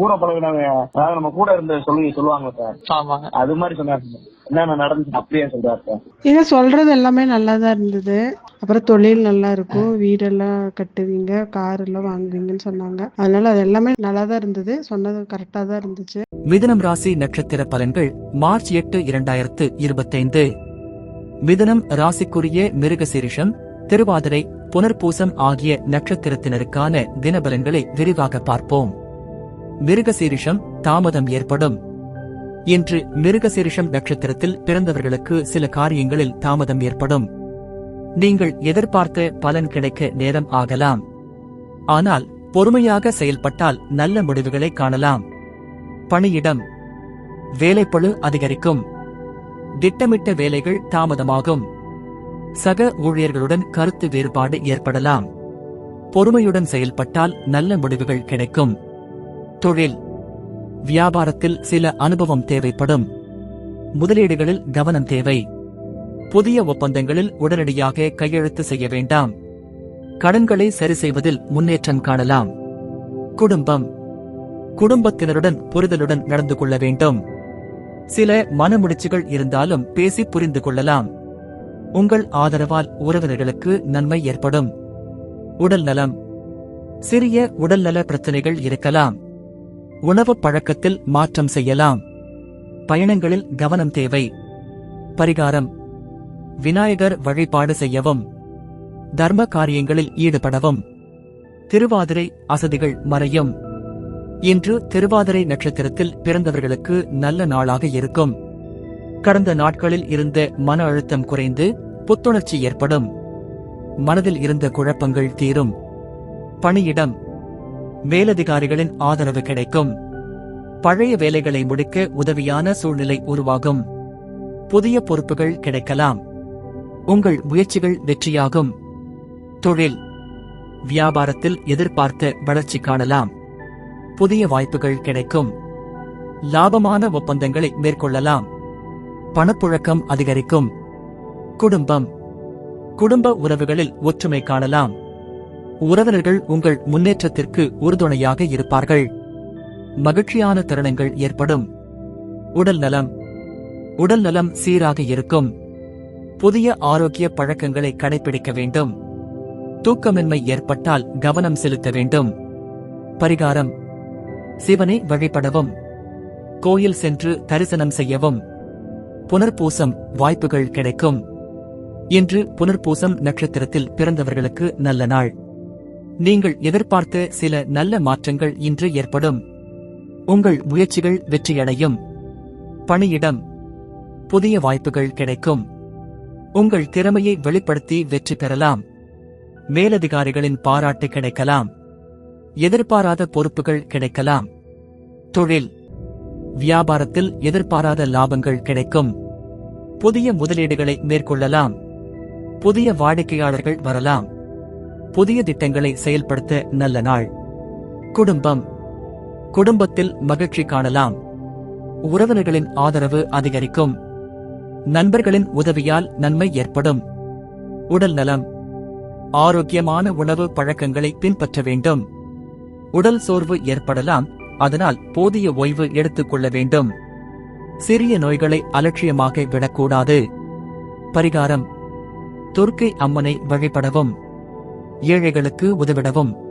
கூட பழகினவங்க அதாவது நம்ம கூட இருந்த சொல்லி சொல்லுவாங்க சார். அது மாதிரி சொன்னாரு சார். என்னென்ன நடந்துச்சு அப்படியே சொல்றாரு சார். நீங்க சொல்றது எல்லாமே நல்லா தான் இருந்தது. அப்புறம் தொழில் நல்லா இருக்கும். வீடெல்லாம் கட்டுவீங்க கார் எல்லாம் வாங்குவீங்கன்னு சொன்னாங்க. அதனால அது எல்லாமே நல்லா தான் இருந்தது. சொன்னது கரெக்டா தான் இருந்துச்சு. மிதுனம் ராசி நட்சத்திர பலன்கள் மார்ச் எட்டு இரண்டாயிரத்து இருபத்தைந்து. மிதுனம் ராசிக்குரிய மிருகசீரிஷம் திருவாதிரை புனர்பூசம் ஆகிய நட்சத்திரத்தினருக்கான தினபலன்களை விரிவாக பார்ப்போம். மிருகசீரிஷம் தாமதம் ஏற்படும். இன்று மிருகசீரிஷம் நட்சத்திரத்தில் பிறந்தவர்களுக்கு சில காரியங்களில் தாமதம் ஏற்படும். நீங்கள் எதிர்பார்த்த பலன் கிடைக்க நேரம் ஆகலாம். ஆனால் பொறுமையாக செயல்பட்டால் நல்ல முடிவுகளை காணலாம். பணியிடம் வேலைப்பளு அதிகரிக்கும். திட்டமிட்ட வேலைகள் தாமதமாகும். சக ஊழியர்களுடன் கருத்து வேறுபாடு ஏற்படலாம். பொறுமையுடன் செயல்பட்டால் நல்ல முடிவுகள் கிடைக்கும். தொழில். வியாபாரத்தில் சில அனுபவம் தேவைப்படும். முதலீடுகளில் கவனம் தேவை. புதிய ஒப்பந்தங்களில் உடனடியாக கையெழுத்து செய்ய வேண்டாம். கடன்களை சரி செய்வதில் முன்னேற்றம் காணலாம். குடும்பம். குடும்பத்தினருடன் புரிதலுடன் நடந்து கொள்ள வேண்டும். சில மனமுடிச்சுகள் இருந்தாலும் பேசி புரிந்து கொள்ளலாம். உங்கள் ஆதரவால் உறவினர்களுக்கு நன்மை ஏற்படும். உடல் நலம். சிறிய உடல்நல பிரச்சனைகள் இருக்கலாம். உணவு பழக்கத்தில் மாற்றம் செய்யலாம். பயணங்களில் கவனம் தேவை. பரிகாரம். விநாயகர் வழிபாடு செய்யவும். தர்ம காரியங்களில் ஈடுபடவும். திருவாதிரை அசதிகள் மறையும். இன்று திருவாதிரை நட்சத்திரத்தில் பிறந்தவர்களுக்கு நல்ல நாளாக இருக்கும். கடந்த நாட்களில் இருந்த மன அழுத்தம் குறைந்து புத்துணர்ச்சி ஏற்படும். மனதில் இருந்த குழப்பங்கள் தீரும். பணியிடம் மேலதிகாரிகளின் ஆதரவு கிடைக்கும். பழைய வேலைகளை முடிக்க உதவியான சூழ்நிலை உருவாகும். புதிய பொறுப்புகள் கிடைக்கலாம். உங்கள் முயற்சிகள் வெற்றியாகும். தொழில். வியாபாரத்தில் எதிர்பார்த்த வளர்ச்சி காணலாம். புதிய வாய்ப்புகள் கிடைக்கும். லாபமான ஒப்பந்தங்களை மேற்கொள்ளலாம். பணப்புழக்கம் அதிகரிக்கும். குடும்பம். குடும்ப உறவுகளில் ஒற்றுமை காணலாம். உறவினர்கள் உங்கள் முன்னேற்றத்திற்கு உறுதுணையாக இருப்பார்கள். மகிழ்ச்சியான தருணங்கள் ஏற்படும். உடல் நலம். உடல் நலம் சீராக இருக்கும். புதிய ஆரோக்கிய பழக்கங்களை கடைபிடிக்க வேண்டும். தூக்கமின்மை ஏற்பட்டால் கவனம் செலுத்த வேண்டும். பரிகாரம். சிவனை வழிபடவும். கோயில் சென்று தரிசனம் செய்யவும். புனர்பூசம் வாய்ப்புகள் கிடைக்கும். இன்று புனர்பூசம் நட்சத்திரத்தில் பிறந்தவர்களுக்கு நல்ல நாள். நீங்கள் எதிர்பார்த்த சில நல்ல மாற்றங்கள் இன்று ஏற்படும். உங்கள் முயற்சிகள் வெற்றியடையும். பணியிடம் புதிய வாய்ப்புகள் கிடைக்கும். உங்கள் திறமையை வெளிப்படுத்தி வெற்றி பெறலாம். மேலதிகாரிகளின் பாராட்டு கிடைக்கலாம். எதிர்பாராத பொறுப்புகள் கிடைக்கலாம். தொழில் வியாபாரத்தில் எதிர்பாராத லாபங்கள் கிடைக்கும். புதிய முதலீடுகளை மேற்கொள்ளலாம். புதிய வாடிக்கையாளர்கள் வரலாம். புதிய திட்டங்களை செயல்படுத்த நல்ல நாள். குடும்பம். குடும்பத்தில் மகிழ்ச்சி காணலாம். உறவினர்களின் ஆதரவு அதிகரிக்கும். நண்பர்களின் உதவியால் நன்மை ஏற்படும். உடல் நலம். ஆரோக்கியமான உணவு பழக்கங்களை பின்பற்ற வேண்டும். உடல் சோர்வு ஏற்படலாம் அதனால் போதிய ஓய்வு எடுத்துக் கொள்ள வேண்டும். சிறிய நோய்களை அலட்சியமாக விடக்கூடாது. பரிகாரம். துர்க்கை அம்மனை வழிபடவும். ஏழைகளுக்கு உதவிடவும்.